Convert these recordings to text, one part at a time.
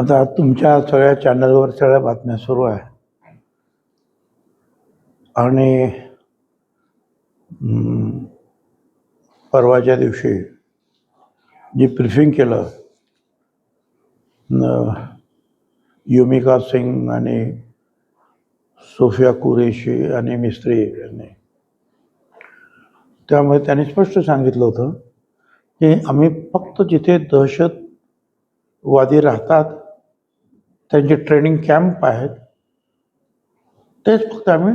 आता तुमच्या सगळ्या चॅनलवर सगळ्या बातम्या सुरू आहे. आणि परवाच्या दिवशी जी ब्रिफिंग केलं युमिका सिंग आणि सोफिया कुरेशी आणि मिस्त्री यांनी. त्यामुळे त्यांनी स्पष्ट सांगितलं होतं की आम्ही फक्त जिथे दहशतवादी राहतात त्यांचे ट्रेनिंग कॅम्प आहेत तेच फक्त आम्ही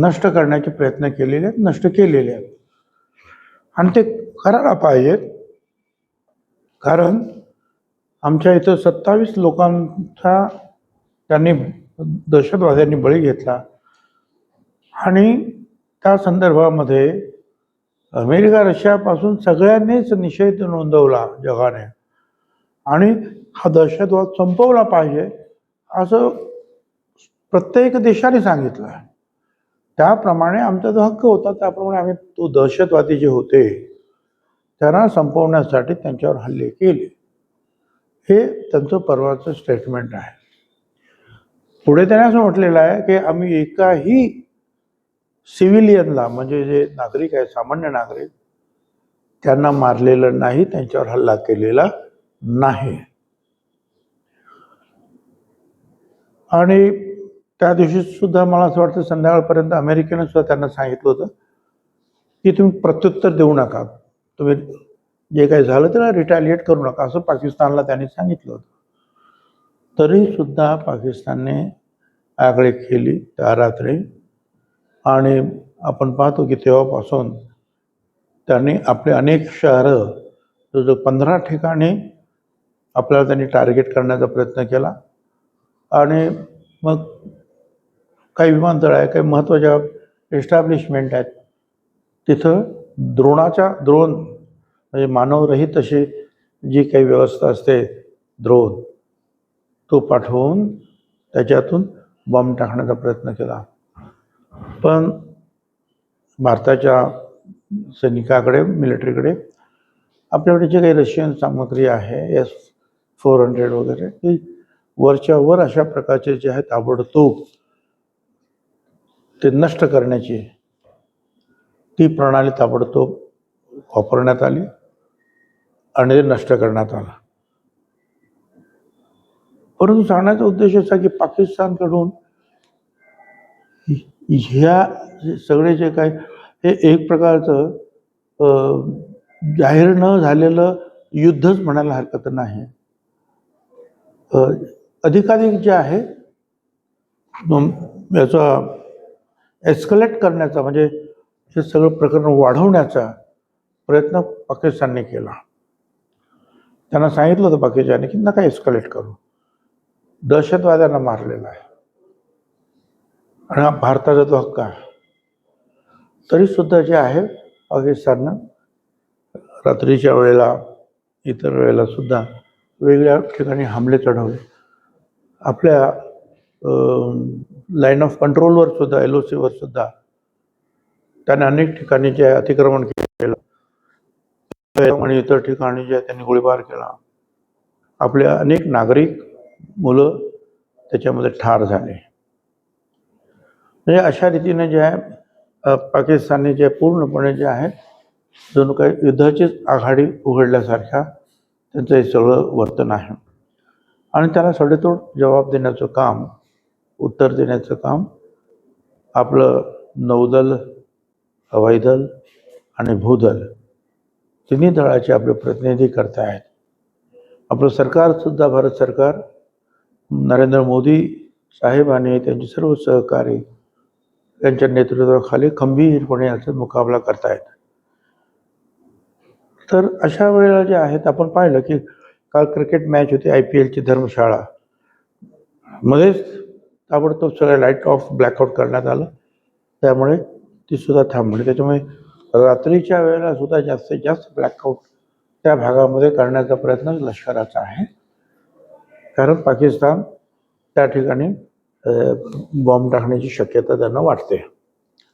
नष्ट करण्याचे प्रयत्न केलेले आहेत नष्ट केलेले आहेत. आणि ते करायला पाहिजेत कारण आमच्या इथं सत्तावीस लोकांचा त्यांनी दहशतवाद्यांनी बळी घेतला. आणि त्या संदर्भामध्ये अमेरिका रशियापासून सगळ्यांनीच निषेध नोंदवला जगाने. आणि हा दहशतवाद संपवला पाहिजे असं प्रत्येक देशाने सांगितलं त्याप्रमाणे आमचा जो हक्क होता त्याप्रमाणे आम्ही तो दहशतवादी जे होते त्यांना संपवण्यासाठी त्यांच्यावर हल्ले केले. हे त्यांचं परवाचं स्टेटमेंट आहे. पुढे त्यांनी असं म्हटलेलं आहे की आम्ही एकाही सिव्हिलियनला म्हणजे जे नागरिक आहे सामान्य नागरिक त्यांना मारलेलं नाही त्यांच्यावर हल्ला केलेला नाही. आणि त्या दिवशी सुद्धा मला असं वाटतं संध्याकाळपर्यंत अमेरिकेनं सुद्धा त्यांना सांगितलं होतं की तुम्ही प्रत्युत्तर देऊ नका. तुम्ही जे काही झालं त्याला रिटॅलिएट करू नका असं पाकिस्तानला त्यांनी सांगितलं होतं. तरी सुद्धा पाकिस्तानने आगळे केली त्या रात्री. आणि आपण पाहतो की तेव्हापासून त्यांनी आपले अनेक शहरं जवळजवळ पंधरा ठिकाणी आपल्याला त्यांनी टार्गेट करण्याचा प्रयत्न केला. आणि मग काही विमानतळ आहे काही महत्त्वाच्या एस्टॅब्लिशमेंट आहेत. तिथं द्रोणाच्या द्रोण म्हणजे मानवरहित अशी जी काही व्यवस्था असते द्रोण तो पाठवून त्याच्यातून बॉम्ब टाकण्याचा प्रयत्न केला. पण भारताच्या सैनिकाकडे मिलिटरीकडे आपल्याकडे जे काही रशियन सामग्री आहे एस फोर हंड्रेड वगैरे. ती वरच्या वर अशा प्रकारचे जे आहे ताबडतोब ते नष्ट करण्याची ती प्रणाली ताबडतोब वापरण्यात आली आणि ते नष्ट करण्यात आलं. परंतु सांगण्याचा उद्देश असा की पाकिस्तानकडून ह्या सगळे जे काय हे एक प्रकारचं जाहीर न झालेलं युद्धच म्हणायला हरकत नाही. अधिकाधिक जे आहे याचा एस्कलेट करण्याचा म्हणजे हे सगळं प्रकरण वाढवण्याचा प्रयत्न पाकिस्तानने केला. त्यांना सांगितलं होतं पाकिस्तानने की नका एस्कलेट करू. दहशतवाद्यांना मारलेला आहे. आणि हा भारताचा तो हक्क आहे तरीसुद्धा जे आहे पाकिस्ताननं रात्रीच्या वेळेला इतर वेळेला सुद्धा वेगळ्या ठिकाणी हमले चढवले. आपल्या लाईन ऑफ कंट्रोलवर सुद्धा एल ओ सीवर सुद्धा त्याने अनेक ठिकाणी जे अतिक्रमण केलं. आणि इतर ठिकाणी जे त्यांनी गोळीबार केला. आपले अनेक नागरिक मुलं त्याच्यामध्ये ठार झाले. म्हणजे अशा रीतीने जे आहे पाकिस्तानी पाकिस्तानने जे पूर्णपणे जे आहे जणू काही युद्धाचीच आघाडी उघडल्यासारख्या त्यांचं हे सगळं वर्तन आहे. आणि त्याला सडेतोड जबाब देण्याचं काम उत्तर देण्याचं काम आपलं नौदल हवाई दल आणि भूदल तिन्ही दळाचे आपले प्रतिनिधी करत आहेत आपलं सरकारसुद्धा भारत सरकार नरेंद्र मोदी साहेब आणि त्यांचे सर्व सहकारी यांच्या नेतृत्वाखाली खंबीरपणे याचा मुकाबला करतायत. तर अशा वेळेला जे आहेत आपण पाहिलं की काल क्रिकेट मॅच होती आय पी एलची धर्मशाळा. मध्येच ताबडतोब सगळं लाइट ऑफ ब्लॅकआउट करण्यात आलं. त्यामुळे ती सुद्धा थांबली. म्हणजे त्याच्यामुळे रात्रीच्या वेळेला सुद्धा जास्तीत जास्त ब्लॅकआउट त्या भागामध्ये करण्याचा प्रयत्न लष्कराचा आहे. कारण पाकिस्तान त्या ठिकाणी बॉम्ब टाकण्याची शक्यता त्यांना वाटते.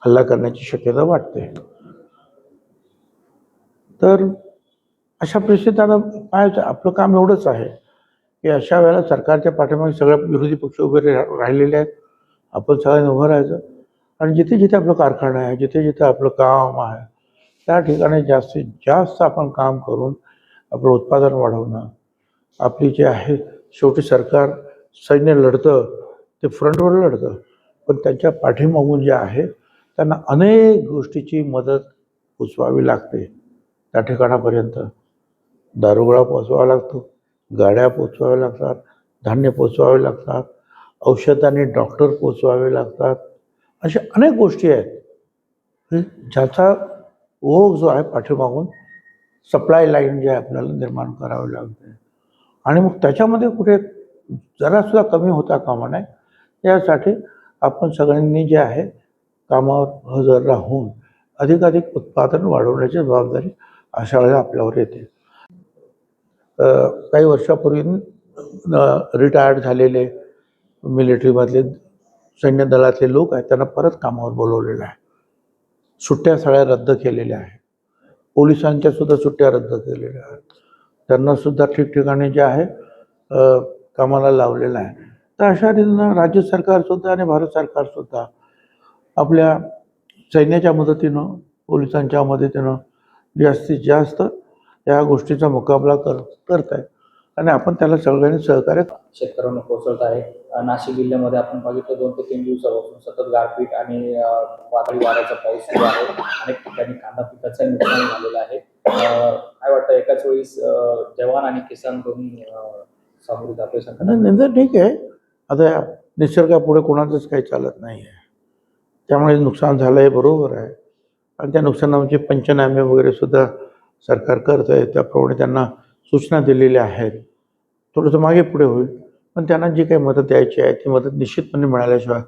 हल्ला करण्याची शक्यता वाटते. तर अशा परिस्थितीत आता पाहायचं आपलं काम एवढंच आहे की अशा वेळेला सरकारच्या पाठीमागे सगळ्या विरोधी पक्ष उभे रा- राहिलेले आहेत. आपण सगळ्यांनी उभं राहायचं. आणि जिथे जिथे आपलं कारखाना आहे जिथे जिथे आपलं काम आहे त्या ठिकाणी जास्तीत जास्त आपण काम करून आपलं उत्पादन वाढवणं. आपली जे आहे शेवटी सरकार सैन्य लढतं ते फ्रंटवर लढतं. पण त्यांच्या पाठीमागून जे आहे त्यांना अनेक गोष्टीची मदत पोचवावी लागते. त्या ठिकाणापर्यंत दारुगोळा पोचवावा लागतो गाड्या पोचवाव्या लागतात धान्य पोचवावे लागतात औषध आणि डॉक्टर पोचवावे लागतात अशा अनेक गोष्टी आहेत. ज्याचा ओघ जो आहे पाठीमागून सप्लाय लाईन जे आहे आपल्याला निर्माण करावे लागते. आणि मग त्याच्यामध्ये कुठे जरासुद्धा कमी होता कामा नये यासाठी आपण सगळ्यांनी जे आहे कामावर हजर राहून अधिकाधिक उत्पादन वाढवण्याची जबाबदारी अशा वेळेला आपल्यावर येते. काही वर्षापूर्वी रिटायर्ड झालेले मिलिटरीमधले सैन्य दलातले लोक आहेत त्यांना परत कामावर बोलवलेलं आहे. सुट्ट्या सगळ्या रद्द केलेल्या आहेत. पोलिसांच्या सुद्धा सुट्ट्या रद्द केलेल्या आहेत. त्यांना सुद्धा ठिकठिकाणी जे आहे कामाला लावलेलं आहे. तर अशा रीतीनं राज्य सरकारसुद्धा आणि भारत सरकारसुद्धा आपल्या सैन्याच्या मदतीनं पोलिसांच्या मदतीनं जास्तीत जास्त या गोष्टीचा मुकाबला कर करत आहे आणि आपण त्याला सगळ्यांनी सहकार्य शेतकऱ्यांना कोसळत आहे. नाशिक जिल्ह्यामध्ये आपण बघितलं दोन ते तीन दिवसापासून सतत गारपीट आणि वादळी वाऱ्याचा पाऊस सुरू आहे. अनेक ठिकाणी कांदा पिकाचं नुकसान झालेलं आहे. काय वाटतं एकाच वेळीस जवान आणि किसान दोन्ही सामोरे जातोय नंतर ठीक आहे. आता निसर्गापुढे कोणाचंच काही चालत नाही आहे त्यामुळे नुकसान झालं आहे बरोबर आहे. आणि त्या नुकसानाचे पंचनामे वगैरे सुद्धा सरकार करत आहे त्याप्रमाणे त्यांना सूचना दिलेल्या आहेत. थोडंसं मागे पुढे होईल. पण त्यांना जी काही मदत द्यायची आहे ती मदत निश्चितपणे मिळाल्याशिवाय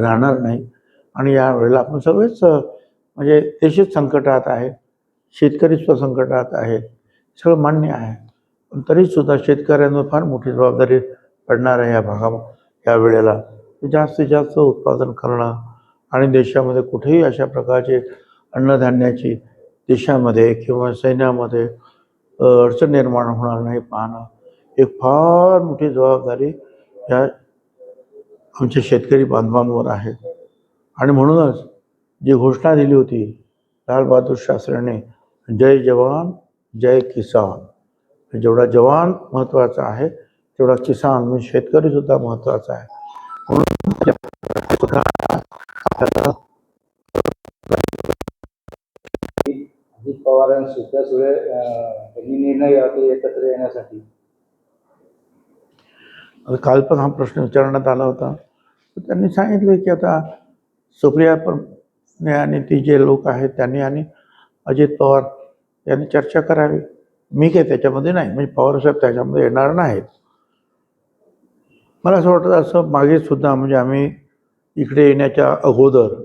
राहणार नाही. आणि यावेळेला आपण सगळेच म्हणजे देशच संकटात आहे शेतकरी सुद्धा संकटात आहेत सगळं मान्य आहे. पण तरीसुद्धा शेतकऱ्यांवर फार मोठी जबाबदारी पडणार आहे या भागा या वेळेला. जास्तीत जास्त उत्पादन करणं आणि देशामध्ये कुठेही अशा प्रकारचे अन्नधान्याची देशामध्ये किंवा सैन्यामध्ये अडचण निर्माण होणार नाही पाहणं एक फार मोठी जबाबदारी या आमच्या शेतकरी बांधवांवर आहे. आणि म्हणूनच जी घोषणा दिली होती लालबहादूर शास्त्रीने जय जवान जय किसान. जेवढा जवान महत्त्वाचा आहे तेवढा किसान म्हणजे शेतकरीसुद्धा महत्त्वाचा आहे. म्हणून करण्यासाठी. काल पण हा प्रश्न विचारण्यात आला होता. तर त्यांनी सांगितलं की आता सुप्रिया पण आणि ती जे लोक आहेत त्यांनी आणि अजित पवार यांनी चर्चा करावी. मी काही त्याच्यामध्ये नाही. म्हणजे पवारसाहेब त्याच्यामध्ये येणार नाहीत. मला असं वाटतं असं मागे सुद्धा म्हणजे आम्ही इकडे येण्याच्या अगोदर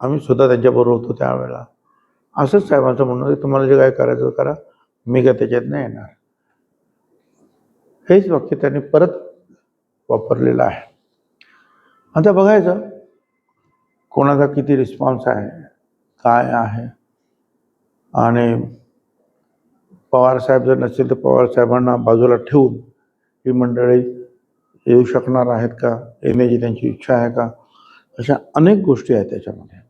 आम्ही सुद्धा त्यांच्याबरोबर होतो त्यावेळेला. असंच साहेबांचं म्हणणं तुम्हाला जे काय करायचं करा. मी काय त्याच्यात नाही येणार. हेच वाक्य त्यांनी परत वापरलेलं आहे. आता बघायचं कोणाचा किती रिस्पॉन्स आहे काय आहे? आणि पवारसाहेब जर नसेल तर पवारसाहेबांना बाजूला ठेवून ही मंडळी येऊ शकणार आहेत का? येण्याची त्यांची इच्छा आहे का? अशा अनेक गोष्टी आहेत त्याच्यामध्ये.